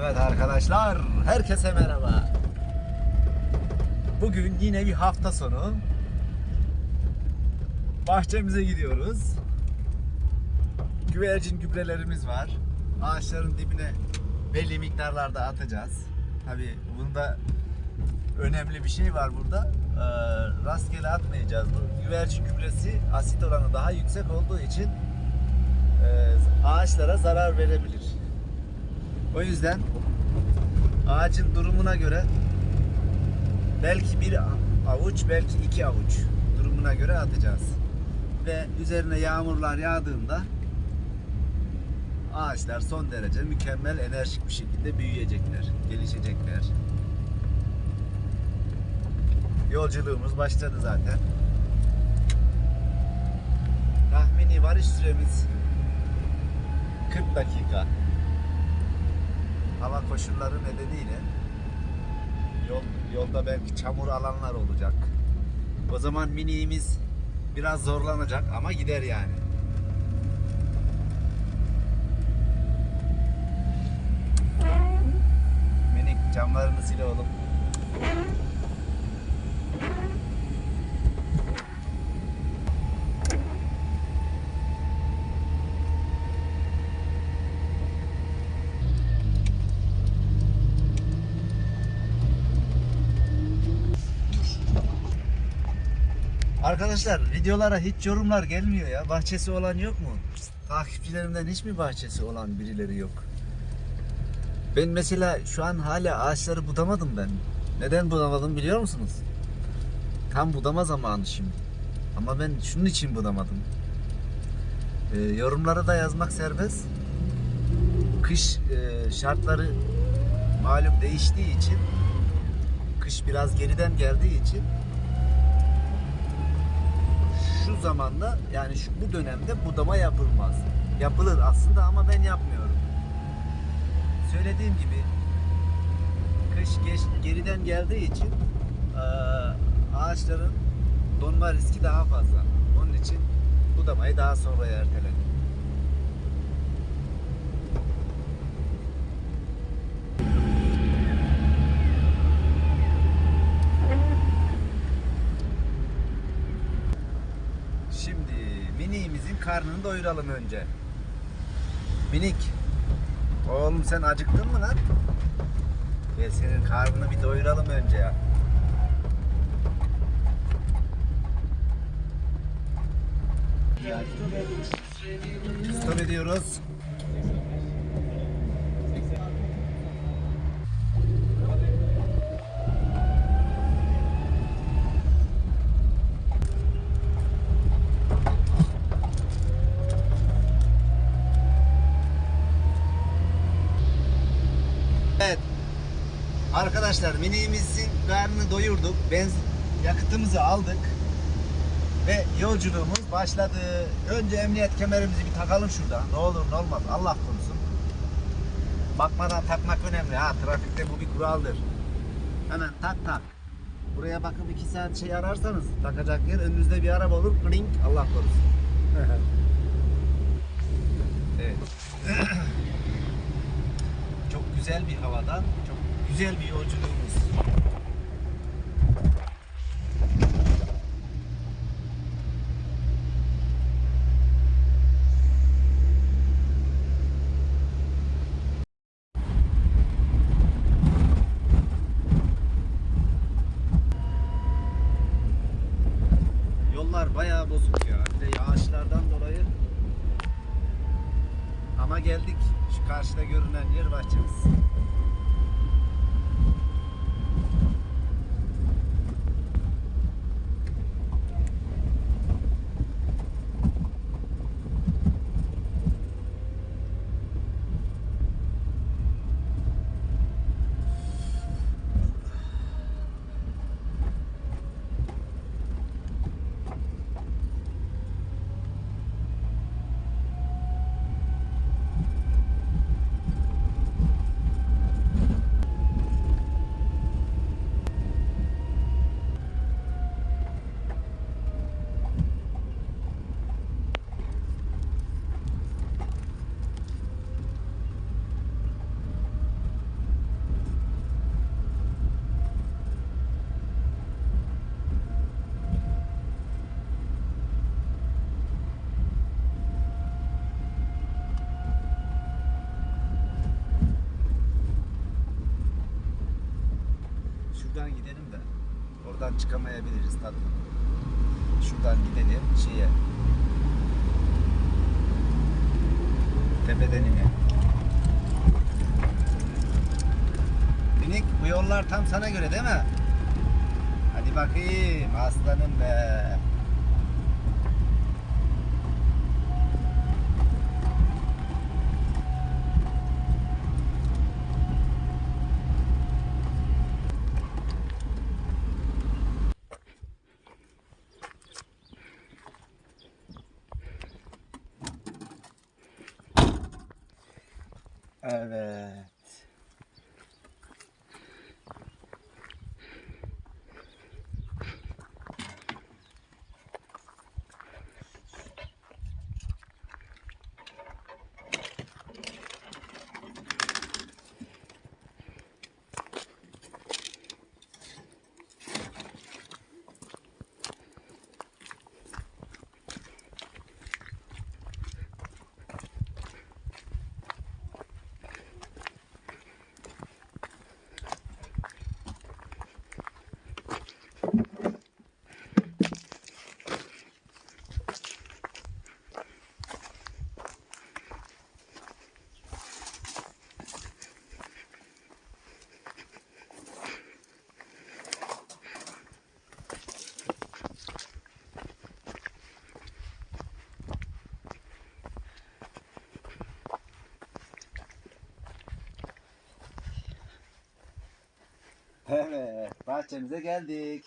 Evet arkadaşlar, herkese merhaba. Bugün yine bir hafta sonu. Bahçemize gidiyoruz. Güvercin gübrelerimiz var. Ağaçların dibine belli miktarlarda atacağız. Tabi bunda önemli bir şey var burada. Ee, rastgele atmayacağız. Bu güvercin gübresi asit oranı daha yüksek olduğu için e, ağaçlara zarar verebilir. O yüzden ağacın durumuna göre belki bir avuç belki iki avuç durumuna göre atacağız. Ve üzerine yağmurlar yağdığında ağaçlar son derece mükemmel enerjik bir şekilde büyüyecekler, gelişecekler. Yolculuğumuz başladı zaten. Tahmini varış süremiz 40 dakika hava koşulları nedeniyle yol, yolda belki çamur alanlar olacak. O zaman miniğimiz biraz zorlanacak ama gider yani. Minik camlarını sil oğlum. Arkadaşlar videolara hiç yorumlar gelmiyor ya. Bahçesi olan yok mu? Takipçilerimden hiç mi bahçesi olan birileri yok? Ben mesela şu an hala ağaçları budamadım ben. Neden budamadım biliyor musunuz? Tam budama zamanı şimdi. Ama ben şunun için budamadım. Ee, yorumlara da yazmak serbest. Kış e, şartları malum değiştiği için kış biraz geriden geldiği için şu zamanda yani şu bu dönemde budama yapılmaz. Yapılır aslında ama ben yapmıyorum. Söylediğim gibi kış geç, geriden geldiği için eee, ağaçların donma riski daha fazla. Onun için budamayı daha sonra erteledim. Şimdi miniğimizin karnını doyuralım önce. Minik. Oğlum sen acıktın mı lan? Gel senin karnını bir doyuralım önce ya. Stop ediyoruz. Evet. Arkadaşlar miniğimizin karnını doyurduk. Benzin yakıtımızı aldık. Ve yolculuğumuz başladı. Önce emniyet kemerimizi bir takalım şurada. Ne olur ne olmaz. Allah korusun. Bakmadan takmak önemli ha. Trafikte bu bir kuraldır. Hemen tak tak. Buraya bakıp iki saat şey ararsanız takacak yer önünüzde bir araba olur. Klink Allah korusun. evet. Çok güzel bir havada, güzel bir yolculuğumuz. Yollar bayağı bozuk ya. De yağışlardan dolayı. Ama geldik. Şu karşıda görünen yer bahçemiz. Şuradan gidelim de. Oradan çıkamayabiliriz tatlım. Şuradan gidelim şeye. Tepeden inelim. Minik bu yollar tam sana göre değil mi? Hadi bakayım aslanım be. Evet. Evet, bahçemize geldik.